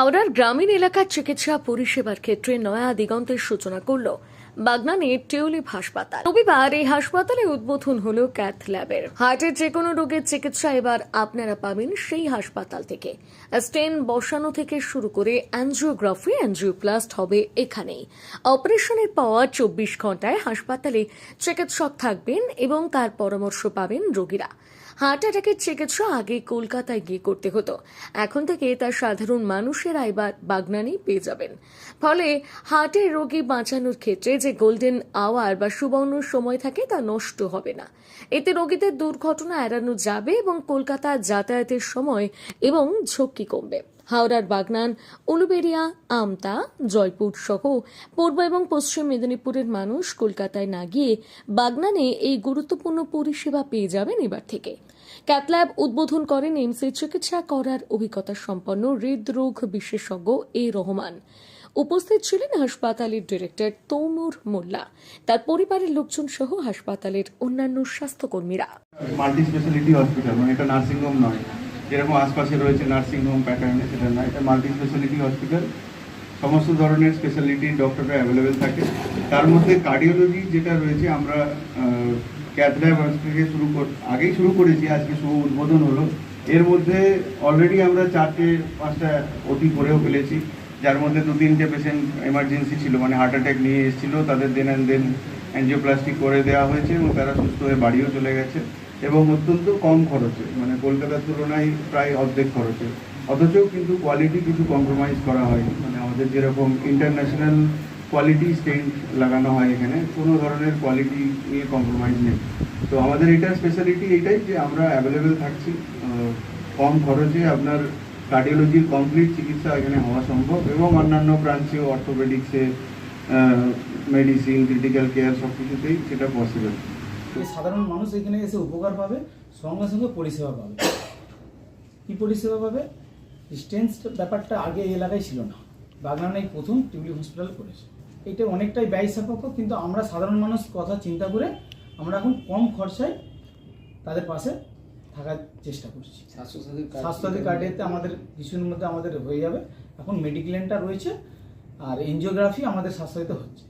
হাওড়ার গ্রামীণ এলাকার চিকিৎসা পরিষেবার ক্ষেত্রে নয়া দিগন্তের সূচনা করল বাগনানের টিউলিপ হাসপাতাল। রবিবার এই হাসপাতালে উদ্বোধন হল ক্যাথ ল্যাবের। হার্টের যে কোনো রোগের চিকিৎসা এবার আপনারা পাবেন সেই হাসপাতাল থেকে। স্টেন বসানো থেকে শুরু করে অ্যাঞ্জিওগ্রাফি অ্যাঞ্জিওপ্লাস্ট হবে এখানেই। অপারেশনের পাওয়া চব্বিশ ঘন্টায় হাসপাতালে চিকিৎসক থাকবেন এবং তার পরামর্শ পাবেন রোগীরা। হার্ট অ্যাটাকের চিকিৎসা আগে কলকাতায় গিয়ে করতে হতো। এখন থেকে তা সাধারণ মানুষের আইবার বাগনানি পেয়ে যাবেন। ফলে হার্টের রোগী বাঁচানোর ক্ষেত্রে যে গোল্ডেন আওয়ার বা সুবর্ণ সময় থাকে তা নষ্ট হবে না। এতে রোগীদের দুর্ঘটনা এড়ানো যাবে এবং কলকাতা যাতায়াতের সময় এবং ঝক্কি কমবে। হাওড়ার বাগনান, উলুবেড়িয়া, আমতা, জয়পুর সহ পূর্ব এবং পশ্চিম মেদিনীপুরের মানুষ কলকাতায় না গিয়ে বাগনানে এই গুরুত্বপূর্ণ পরিষেবা পেয়ে যাবেন এবার থেকে। ক্যাথল্যাব উদ্বোধন করেন এইমসে চিকিৎসা করার অভিজ্ঞতা সম্পন্ন হৃদরোগ বিশেষজ্ঞ এ রহমান। উপস্থিত ছিলেন হাসপাতালের ডিরেক্টর তৌমুর মোল্লা। তার পরিবারের লোকজন সহ হাসপাতালের অন্যান্য স্বাস্থ্যকর্মীরা। মাল্টি স্পেশালিটি হসপিটাল মানে এটা নার্সিং হোম নয়। যেরকম আশপাশে রয়েছে নার্সিং হোম, প্যাটার্নে সেটা নয় এটা মাল্টি স্পেশালিটি হসপিটাল সমস্ত ধরনের স্পেশালিটি ডক্টররা অ্যাভেলেবেল থাকে। তার মধ্যে কার্ডিওলজি যেটা রয়েছে, আমরা ক্যাথল্যাব থেকে শুরু আগেই শুরু করেছি, আজকে শুভ উদ্বোধন হলো। এর মধ্যে অলরেডি আমরা চারটে, পাঁচটা অতি করেও ফেলেছি। যার মধ্যে দু তিনটে পেশেন্ট এমার্জেন্সি ছিল মানে হার্ট অ্যাটাক নিয়ে এসেছিল। তাদের দেন অ্যান্ড দেন অ্যাঞ্জিওপ্লাস্টিক করে দেওয়া হয়েছে এবং তারা সুস্থ হয়ে বাড়িও চলে গেছে। এবং অত্যন্ত কম খরচে মানে কলকাতার তুলনায় প্রায় অর্ধেক খরচে। অথচ কিন্তু কোয়ালিটি কিছু কম্প্রোমাইজ করা হয়নি। মানে আমাদের যেরকম ইন্টারন্যাশনাল কোয়ালিটি স্টেন্ট লাগানো হয় এখানে, কোনো ধরনের কোয়ালিটি নিয়ে কম্প্রোমাইজ নেই। তো আমাদের এটা স্পেশালিটি এটাই যে আমরা অ্যাভেলেবেল থাকছি। কম খরচে আপনার কার্ডিওলজির কমপ্লিট চিকিৎসা এখানে হওয়া সম্ভব এবং অন্যান্য ব্রাঞ্চে অর্থোপেডিক্সে মেডিসিন ক্রিটিক্যাল কেয়ার সব কিছুতেই সেটা পসিবল এই সাধারণ মানুষ এখানে এসে উপকার পাবে সঙ্গে সঙ্গে পরিষেবা পাবে। কি পরিষেবা পাবে? ডিস্টেন্স ব্যাপারটা আগে এই এলাকায় ছিল না। বাগনানে এই প্রথম টিউলিপ হসপিটাল করেছে। এটা অনেকটাই ব্যয় সাপেক্ষ কিন্তু আমরা সাধারণ মানুষ কথা চিন্তা করে আমরা এখন কম খরচায় তাদের পাশে থাকার চেষ্টা করছি। স্বাস্থ্যসাথী কার্ডেতে আমাদের কিছুদিনের মধ্যে আমাদের হয়ে যাবে। এখন মেডিক্লেমটা রয়েছে আর এনজিওগ্রাফি আমাদের স্বাস্থ্যসাথীতে হচ্ছে।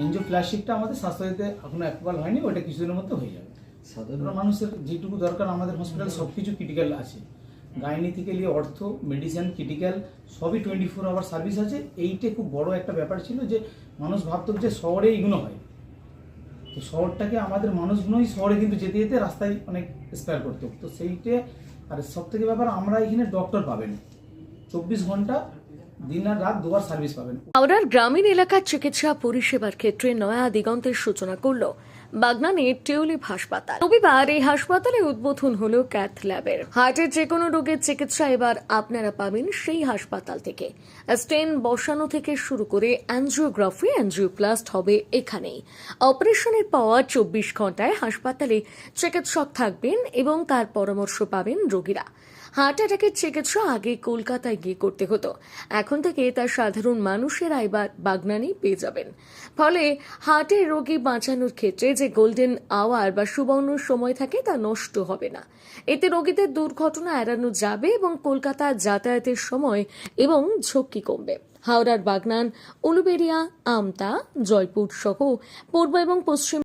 এনজিও প্লাস্টিকটা আমাদের স্বাস্থ্যসাথীতে এখনও অ্যাপ্রুভাল হয়নি ওটা কিছুদিনের মধ্যে হয়ে যাবে। সাধারণ মানুষের যেটুকু দরকার আমাদের হসপিটালে সব কিছু ক্রিটিক্যাল আছে। গাইনি থেকে নিয়ে অর্থ মেডিসিন ক্রিটিক্যাল সবই টোয়েন্টি ফোর আওয়ার সার্ভিস আছে। এইটা খুব বড় একটা ব্যাপার ছিল যে মানুষ ভাবত যে শহরে এইগুলো হয়। তো শহরটাকে আমাদের মানুষগুলোই শহরে কিন্তু যেতে যেতে রাস্তায় অনেক স্পেয়ার করতো। তো সেইটা আর সব থেকে ব্যাপার আমরা এখানে ডক্টর পাবেন। চব্বিশ ঘণ্টা হাওড়ার গ্রামীণ এলাকার চিকিৎসা পরিষেবার ক্ষেত্রে নয়া দিগন্তের সূচনা করল বাগনানে টিউলিপ হাসপাতাল। রবিবার এই হাসপাতালে উদ্বোধন হলো ক্যাথ ল্যাবের। হার্টের যে কোনো রোগের চিকিৎসা এবার আপনারা পাবেন সেই হাসপাতাল থেকে। স্টেন বসানো থেকে শুরু করে অ্যাঞ্জিওগ্রাফি অ্যাঞ্জিওপ্লাস্ট হবে এখানেই। অপারেশনের পাওয়া চব্বিশ ঘন্টায় হাসপাতালে চিকিৎসক থাকবেন এবং তার পরামর্শ পাবেন রোগীরা। হার্ট অ্যাটাকের চিকিৎসা আগে কলকাতায় গিয়ে করতে হতো। এখন থেকে তা সাধারণ মানুষেরা এবার বাগনানি পেয়ে যাবেন। ফলে হার্টের রোগী বাঁচানোর ক্ষেত্রে যে গোল্ডেন আওয়ার বা সুবর্ণ সময় থাকে তা নষ্ট হবে না। এতে রোগীদের দুর্ঘটনা এড়ানো যাবে এবং কলকাতা যাতায়াতের সময় এবং ঝক্কি কমবে। হাওড়ার বাগনান, উলুবেড়িয়া, আমতা জয়পুর সহ পূর্ব এবং পশ্চিম